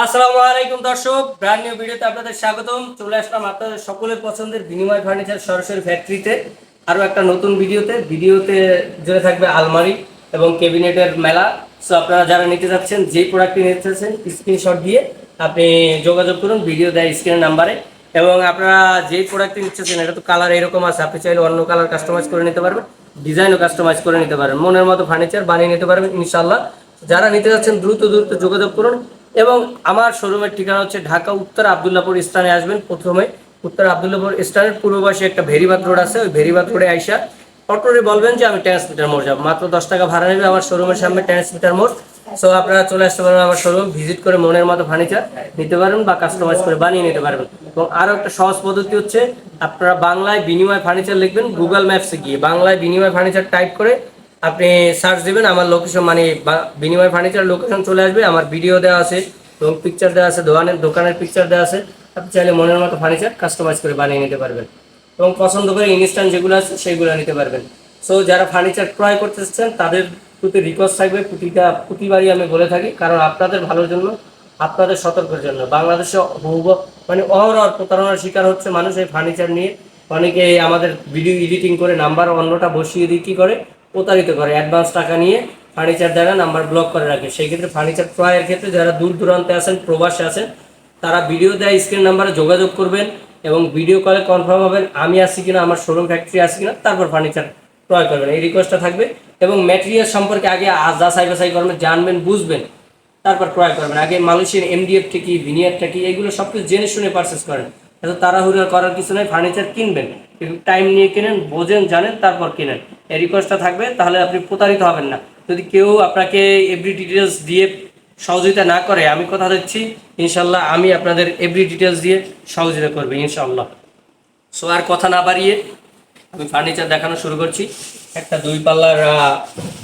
আসসালামু আলাইকুম দর্শক ব্র্যান্ড নিউ ভিডিওতে আপনাদের স্বাগতম। চলে আসলাম আপনাদের সকলের পছন্দের বিনিময় ফার্নিচার সরাসরি ফ্যাক্টরিতে আরও একটা নতুন ভিডিওতে ভিডিওতে জুড়ে থাকবে আলমারি এবং ক্যাবিনেটের মেলা। সো আপনারা যারা নিতে যাচ্ছেন, যেই প্রোডাক্টটি নিতে চাচ্ছেন স্ক্রিনশট দিয়ে আপনি যোগাযোগ করুন ভিডিও দেয় স্ক্রিনের নাম্বারে এবং আপনারা যেই প্রোডাক্টটি নিচ্ছেন এটা তো কালার এরকম আছে, আপনি চাইলে অন্য কালার কাস্টমাইজ করে নিতে পারবেন ডিজাইনও কাস্টমাইজ করে নিতে পারবেন। মনের মতো ফার্নিচার বানিয়ে নিতে পারবেন ইনশাল্লাহ যারা নিতে যাচ্ছেন, দ্রুত দ্রুত যোগাযোগ করুন। এবং আমার শোরুমের ঠিকানা হচ্ছে ঢাকা উত্তর আবদুল্লাপুর স্থানে আসবেন প্রথমে। উত্তর আবদুল্লাপুর স্থানের পূর্ববাসী একটা ভেরিবাদ রোড আছে, ওই ভেরিবাদ রোডে আইসা অটোরে বলবেন যে আমি ট্রান্সমিটার মোড় যাব। মাত্র দশ টাকা ভাড়া নেবে আমার শোরুমের সামনে ট্রান্সমিটার মোড়। সো আপনারা চলে আসতে পারবেন আমার শোরুম ভিজিট করে মনের মতো ফার্নিচার নিতে পারবেন বা কাস্টমাইজ করে বানিয়ে নিতে পারবেন। এবং আরও একটা সহজ পদ্ধতি হচ্ছে, আপনারা বাংলায় বিনিময় ফার্নিচার লিখবেন গুগল ম্যাপসে গিয়ে বাংলায় বিনিময় ফার্নিচার টাইপ করে আপনি সার্চ দিবেন, আমার লোকেশন মানে বিনিময় ফার্নিচার লোকেশন চলে আসবে, আমার ভিডিও দেওয়া আছে, এবং পিকচার দেওয়া আছে, দোকানের দোকানের পিকচার দেওয়া আছে, আপনি চাইলে মনের মতো ফার্নিচার কাস্টমাইজ করে বানিয়ে নিতে পারবেন। এবং পছন্দ করে ইনস্ট্যান্ট যেগুলো আছে সেগুলো নিতে পারবেন। সো যারা ফার্নিচার ক্রয় করতে চাচ্ছেন, তাদের প্রতি রিকোয়েস্ট থাকবে, প্রতিটা, প্রতিবারই আমি বলে থাকি, কারণ আপনাদের ভালোর জন্য, আপনাদের সতর্কের জন্য। বাংলাদেশে বহুব মানে অহরহ প্রতারণার শিকার হচ্ছে মানুষ এই ফার্নিচার নিয়ে। অনেকে আমাদের ভিডিও এডিটিং করে নাম্বার অন্যটা বসিয়ে দিয়ে কী করে? প্রতারিত করে। অ্যাডভান্স টাকা নিয়ে ফার্নিচার দ্বারা নাম্বার ব্লক করে রাখে। সেই ক্ষেত্রে ফার্নিচার ক্রয়ের ক্ষেত্রে যারা দূর দূরান্তে আছেন, প্রবাসে আছেন, তারা ভিডিও দেয় স্ক্রিন নাম্বারে যোগাযোগ করবেন এবং ভিডিও কলে কনফার্ম হবেন, আমি আসছি কিনা, আমার শোরুম ফ্যাক্টরি আসছি কিনা, তারপর ফার্নিচার ক্রয় করবেন। এই রিকোয়েস্টটা থাকবে এবং ম্যাটেরিয়াল সম্পর্কে আগে যাচাই বাছাই করবেন, জানবেন, বুঝবেন, তারপর ক্রয় করবেন। আগে মানুষের এমডিএফটা কি ভিনিয়ারটা কি, এগুলো সব কিছু জেনে শুনে পারচেস করেন। এত তাড়াহুড়া করার কিছু নয় ফার্নিচার কিনবেন। টাইম নিয়ে কিনেন, বোঝেন, জানেন, তারপর কিনেন। এই রিকোয়েস্টটা থাকবে, তাহলে আপনি প্রতারিত হবেন না। যদি কেউ আপনাকে এভরি ডিটেলস দিয়ে সহযোগিতা না করে, আমি কথা দিচ্ছি, ইনশাল্লাহ আমি আপনাদের এভরি ডিটেলস দিয়ে সহযোগিতা করবে, ইনশাল্লাহ। সো আর কথা না বাড়িয়ে, আমি ফার্নিচার দেখানো শুরু করছি। একটা দুই পাল্লার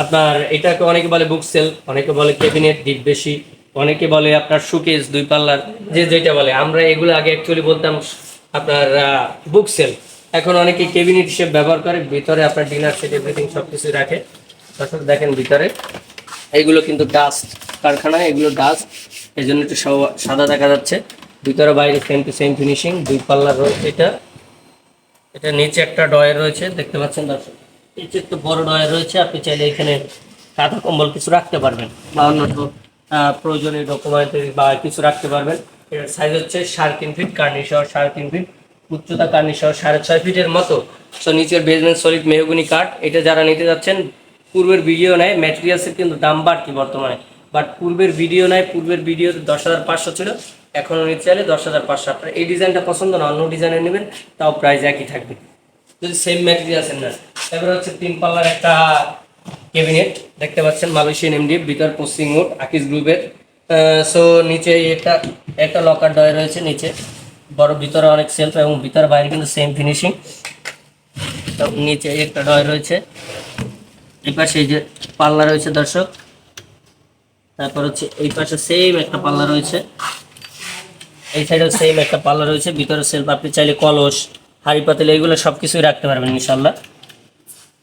আপনার এটাকে অনেকে বলে বুক সেল অনেকে বলে ক্যাবিনেট ডিপ বেশি, অনেকে বলে আপনার সুকেস দুই পাল্লার, যে যেটা বলে। আমরা এগুলো আগে অ্যাকচুয়ালি বলতাম আপনার বুক সেল এখন অনেকে কেবিনেট হিসেবে ব্যবহার করে, ভিতরে আপনার ডিনার সেট এভরিথিং সব কিছু রাখে। দর্শক, দেখেন ভিতরে। এগুলো কিন্তু ডাস্ট কারখানা, এগুলো ডাস্ট এই জন্য একটু সাদা দেখা যাচ্ছে। ভিতরে বাইরে সেম টু সেম ফিনিশিং দুই পাল্লার রয়েছে এটা। এটা নিচে একটা ডয়ার রয়েছে, দেখতে পাচ্ছেন দর্শক? নিচে একটু বড় ডয়ার রয়েছে, আপনি চাইলে এখানে কাঁথা কম্বল কিছু রাখতে পারবেন বা অন্য প্রয়োজনীয় ডকুমেন্ট বা কিছু রাখতে পারবেন। এটার সাইজ হচ্ছে সাড়ে তিন ফিট কার্নি সহ সাড়ে তিন ফিট উচ্চতা কার্নি সহ সাড়ে ছয় ফিটের মতো। সো নিচের বেসমেন্ট সলিড মেহগুনি কাঠ, এটা যারা নিতে যাচ্ছেন, পূর্বের ভিডিও নেয় ম্যাটেরিয়ালসের কিন্তু দাম বাড়তি বর্তমানে। বাট পূর্বের ভিডিও নেয়, পূর্বের ভিডিও দশ হাজার পাঁচশো ছিল, এখনও নিতে চাইলে দশ হাজার পাঁচশো। আপনার এই ডিজাইনটা পছন্দ না, অন্য ডিজাইনের নেবেন, তাও প্রাইস একই থাকবে। যদি সেম ম্যাটেরিয়ালসের না। তারপরে হচ্ছে তিন পাল্লার একটা ক্যাবিনেট দেখতে পাচ্ছেন মালয়েশিয়ান এমডি ভিতর পশ্চিম মোড আকিস গ্রুপের সো নিচে একটা একটা লকার ডয় রয়েছে নিচে। বড় ভিতরে অনেক সেলফ এবং ভিতরে বাইরে কিন্তু সেম ফিনিশিং নিচে একটা ডয় রয়েছে। এই পাশে এই যে পাল্লা রয়েছে দর্শক। তারপর হচ্ছে এই পাশে সেম একটা পাল্লা রয়েছে। এই সাইডেও সেম একটা পাল্লা রয়েছে। ভিতরে সেলফ আপনি চাইলে কলস, হাড়ি, পাতিল এইগুলো সব কিছুই রাখতে পারবেন ইনশাল্লাহ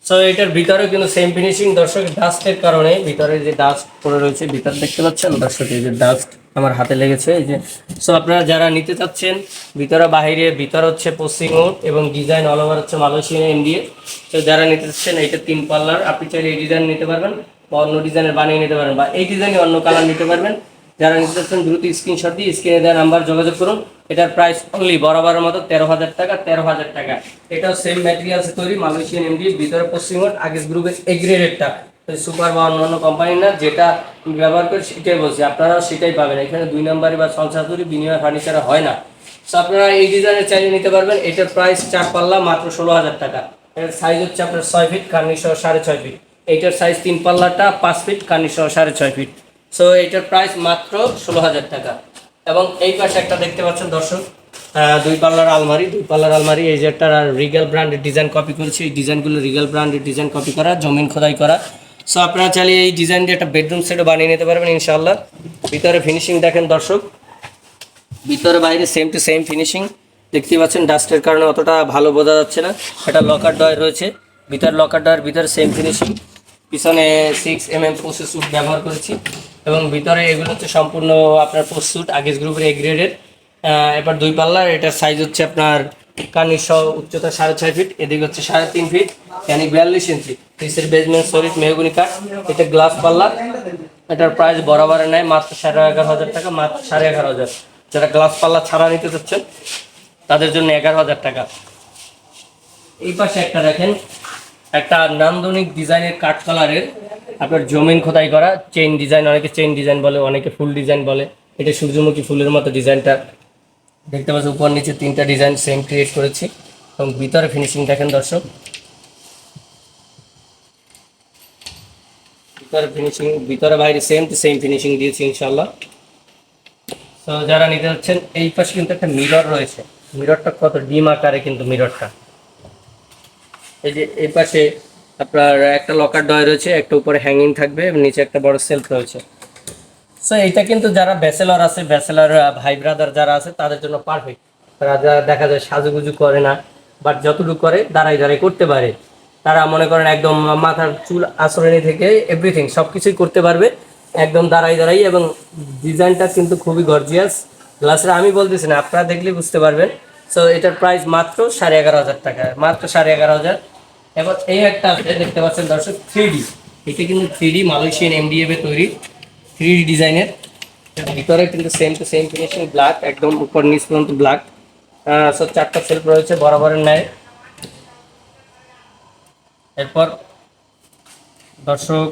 সো এটার ভিতরে কিন্তু সেম ফিনিশিং দর্শক ডাস্টের কারণে ভিতরে যে ডাস্ট পড়ে রয়েছে, ভিতর দেখতে পাচ্ছেন দর্শক, এই যে ডাস্ট আমার হাতে লেগেছে। এই যে সো আপনারা যারা নিতে চাচ্ছেন, ভিতরে বাহিরে, ভিতর হচ্ছে পশ্চিম মোড এবং ডিজাইন অল ওভার হচ্ছে মালয়েশিয়ান এনডিএ তো যারা নিতে চাচ্ছেন, এইটা তিন পাল্লার। আপনি চাইলে এই ডিজাইন নিতে পারবেন বা অন্য ডিজাইনের বানিয়ে নিতে পারবেন বা এই ডিজাইনে অন্য কালার নিতে পারবেন। যারা নিতে চাচ্ছেন, দ্রুত স্ক্রিনশট দিয়ে স্ক্রিনে দেওয়া নাম্বার যোগাযোগ করুন। এটার প্রাইস অনলি বরাবরের মতো তেরো হাজার টাকা, তেরো হাজার টাকা। এটাও সেম ম্যাটেরিয়ালসে তৈরি, মালয়েশিয়ান এমডি ভিতরে পশ্চিমবঙ্গ আগেস গ্রুপের এগ্রেডেডটা সুপার বা অন্যান্য কোম্পানি না, যেটা ব্যবহার করি সেটাই বলছি। আপনারাও সেটাই পাবেন। এখানে দুই নাম্বারই বা সংসারী বিনিময় ফার্নিচার হয় না। সো আপনারা এই ডিজাইনের চাইলে নিতে পারবেন। এটার প্রাইস চার পাল্লা মাত্র ষোলো হাজার টাকা। এর সাইজ হচ্ছে আপনার ছয় ফিট কার্নি সহ সাড়ে ছয় ফিট এইটার সাইজ তিন পাল্লাটা পাঁচ ফিট কার্নি সহ সাড়ে ছয় ফিট সো এইটার প্রাইস মাত্র ষোলো হাজার টাকা। এবং এই পাশে একটা দেখতে পাচ্ছেন দর্শক দুই পাল্লার আলমারি। দুই পাল্লার আলমারি, এই যে একটা রিগাল ব্র্যান্ডের ডিজাইন কপি করেছি। এই ডিজাইনগুলো রিগাল ব্র্যান্ডের ডিজাইন কপি করা, জমিন খোদাই করা। সো আপনারা চাইলে এই ডিজাইন দিয়ে একটা বেডরুম সেটও বানিয়ে নিতে পারবেন ইনশাল্লাহ ভিতরে ফিনিশিং দেখেন দর্শক। ভিতরে বাইরে সেম টু সেম ফিনিশিং দেখতে পাচ্ছেন ডাস্টের কারণে অতটা ভালো বোঝা যাচ্ছে না। একটা লকার ডয় রয়েছে। ভিতর লকার ডয়ের ভিতরে সেম ফিনিশিং পিছনে সিক্স এম এম প্রসেসর ব্যবহার করেছি। এবং ভিতরে এগুলো হচ্ছে সম্পূর্ণ আপনার প্রস্তুত আগেস গ্রুপের এ গ্রেডের এবার দুই পাল্লার, এটার সাইজ হচ্ছে আপনার কানির সহ উচ্চতা সাড়ে ছয় ফিট এদিকে হচ্ছে সাড়ে তিন ফিট yani বিয়াল্লিশ ইঞ্চি পিসের বেসমেন্ট সলিড মেহগুনি কাঠ, এটা গ্লাস পাল্লা। এটার প্রাইস বরাবরের নেয় মাত্র সাড়ে এগারো হাজার টাকা, মাত্র সাড়ে এগারো হাজার। যারা গ্লাস পাল্লা ছাড়া নিতে চাচ্ছেন, তাদের জন্য এগারো হাজার টাকা। এই পাশে একটা দেখেন, একটা নান্দনিক ডিজাইনের কাঠ কালারের আপনার জমিন খোদাই করা চেইন ডিজাইন অনেকে চেইন ডিজাইন বলে, অনেকে ফুল ডিজাইন বলে। এটা সূর্যমুখী ফুলের মতো ডিজাইনটা। দেখতে পাচ্ছেন, উপর নিচে তিনটা ডিজাইন সেম ক্রিয়েট করেছি। এবং ভিতরে ফিনিশিং দেখেন দর্শক। ভিতরে ফিনিশিং ভিতরে বাইরে সেম টু সেম ফিনিশিং দিয়েছি ইনশাল্লাহ তো যারা নিতে যাচ্ছেন, এই পাশে কিন্তু একটা মিরর রয়েছে। মিররটা কত ডিম আকারে কিন্তু মিররটা এই যে, এই পাশে আপনার একটা লকার ডয় রয়েছে, একটা উপরে হ্যাঙ্গিং থাকবে, নিচে একটা বড় সেলফ রয়েছে। সো এটা কিন্তু যারা ব্যাচেলর আছে ব্যাচেলর ভাই ব্রাদার যারা আছে, তাদের জন্য পারফেক্ট তারা যারা দেখা যায় সাজুগুজু করে না বাট যতটুকু করে দাঁড়াই দাঁড়াই করতে পারে। তারা মনে করেন একদম মাথার চুল আচরণী থেকে এভরিথিং সব কিছুই করতে পারবে, একদম দাঁড়াই দাঁড়াই এবং ডিজাইনটা কিন্তু খুবই গর্জিয়াস গ্লাসের আমি বলতেছি না, আপনারা দেখলে বুঝতে পারবেন। সো এটার প্রাইস মাত্র সাড়ে এগারো হাজার টাকা, মাত্র সাড়ে এগারো হাজার। এবার এই একটা আছে, দেখতে পাচ্ছেন দর্শক থ্রি ডি এটা কিন্তু থ্রি ডি মালয়েশিয়ান এমডিএফ তৈরি থ্রি ডি ডিজাইনের ভিতরে কিন্তু same to same finishing black একদম উপর, নিচ পর্যন্ত ব্ল্যাক সব চারটা সেলফ রয়েছে, বরাবরের ন্যায়। এরপর দর্শক,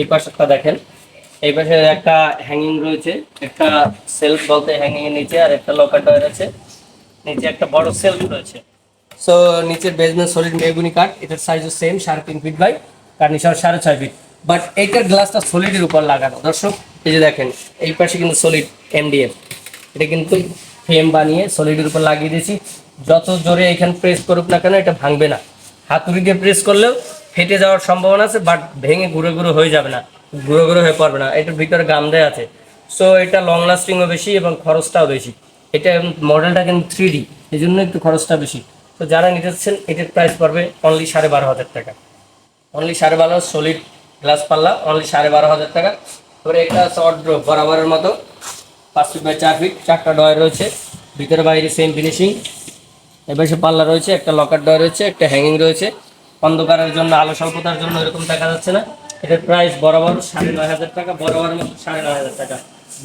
এই পাশেরটা দেখেন। এই পাশে একটা হ্যাঙ্গিং রয়েছে। একটা সেলফ বলতে হ্যাঙ্গিং এর নিচে আর একটা লকার ডয়ার আছে। নিচে একটা বড় সেলফ রয়েছে। সো নিচের বেসমেন্ট সলিড মেগুনি কাঠ। এটার সাইজও সেম সাড়ে তিন ফিট বাই কার্নিশার সাড়ে ছয় ফিট বাট এইটার গ্লাসটা সলিডের উপর লাগানো। দর্শক, এই যে দেখেন, এই পাশে কিন্তু সলিড এমডিএফ এটা কিন্তু ফ্রেম বানিয়ে সলিডের উপর লাগিয়ে দিয়েছি। যত জোরে এখানে প্রেস করুক না কেন, এটা ভাঙবে না। হাতুড়ি দিয়ে প্রেস করলেও ফেটে যাওয়ার সম্ভাবনা আছে বাট ভেঙে গুঁড়ো গুঁড়ো হয়ে যাবে না। গুঁড়ো গুঁড়ো হয়ে পড়বে না। এটার ভিতরে গাম আছে। সো এটা লং লাস্টিংও বেশি এবং খরচটাও বেশি। এটা মডেলটা কিন্তু থ্রি ডি এই জন্য একটু খরচটা বেশি। তো যারা নিতে চাচ্ছেন, এটার প্রাইস পড়বে অনলি সাড়ে বারো হাজার টাকা। অনলি সাড়ে বারো সলিড গ্লাস পাল্লা অনলি সাড়ে বারো হাজার টাকা। তারপরে একটা শর্ট ড্রপ বরাবরের মতো, পাঁচ ফিট বাই চার ফিট চারটা ডয় রয়েছে। ভিতরে বাইরে সেম ফিনিশিং সে পাল্লা রয়েছে, একটা লকার ডয় রয়েছে, একটা হ্যাঙ্গিং রয়েছে। অন্ধকারের জন্য, আলো স্বল্পতার জন্য এরকম দেখা যাচ্ছে না। এটার প্রাইস বরাবর সাড়ে নয় হাজার টাকা, বরাবর মতো সাড়ে নয় হাজার টাকা।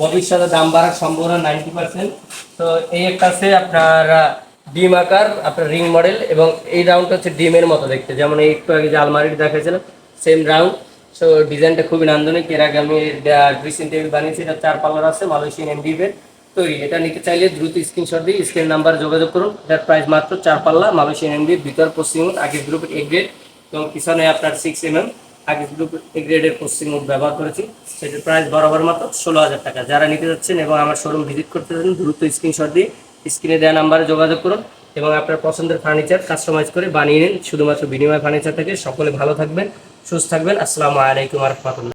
ভবিষ্যতে দাম বাড়ার সম্ভাবনা নাইনটি পার্সেন্ট তো এই একটা আছে আপনার ডিম আকার, আপনার রিং মডেল এবং এই রাউন্ডটা হচ্ছে ডিমের মতো দেখতে। যেমন এই একটু আগে যে আলমারিটা দেখাইছিলাম সেম রাউন্ড সো ডিজাইনটা খুবই নান্দনিক। এর আগে আমি ড্রেসিং টেবিল বানিয়েছি, এটা চার পাল্লার আছে মালয়েশিয়ান এমডিএফের তৈরি এটা নিতে চাইলে দ্রুত স্ক্রিনশট দিয়ে স্ক্রিন নাম্বার যোগাযোগ করুন। এটার প্রাইস মাত্র চার পাল্লা মালয়েশিয়ান এমডিএফ ভিতর, পশ্চিম আগে গ্রুপের এ গ্রেড এবং পিছনে আপনার সিক্স এম এম আগে গ্রুপ এ গ্রেডের পশ্চিম ব্যবহার করেছি। সেটার প্রাইস বরাবর মাত্র ষোলো হাজার টাকা। যারা নিতে যাচ্ছেন এবং আমার শোরুম ভিজিট করতে চান, দ্রুত স্ক্রিনশট দিয়ে স্ক্রিনে দেওয়া নাম্বারে যোগাযোগ করুন এবং আপনার পছন্দের ফার্নিচার কাস্টমাইজ করে বানিয়ে নিন। শুধুমাত্র বিনিময় ফার্নিচার থেকে সকলে ভালো থাকবেন, সুস্থ থাকবেন। আসসালামু আলাইকুম রহমতুল্লাহ।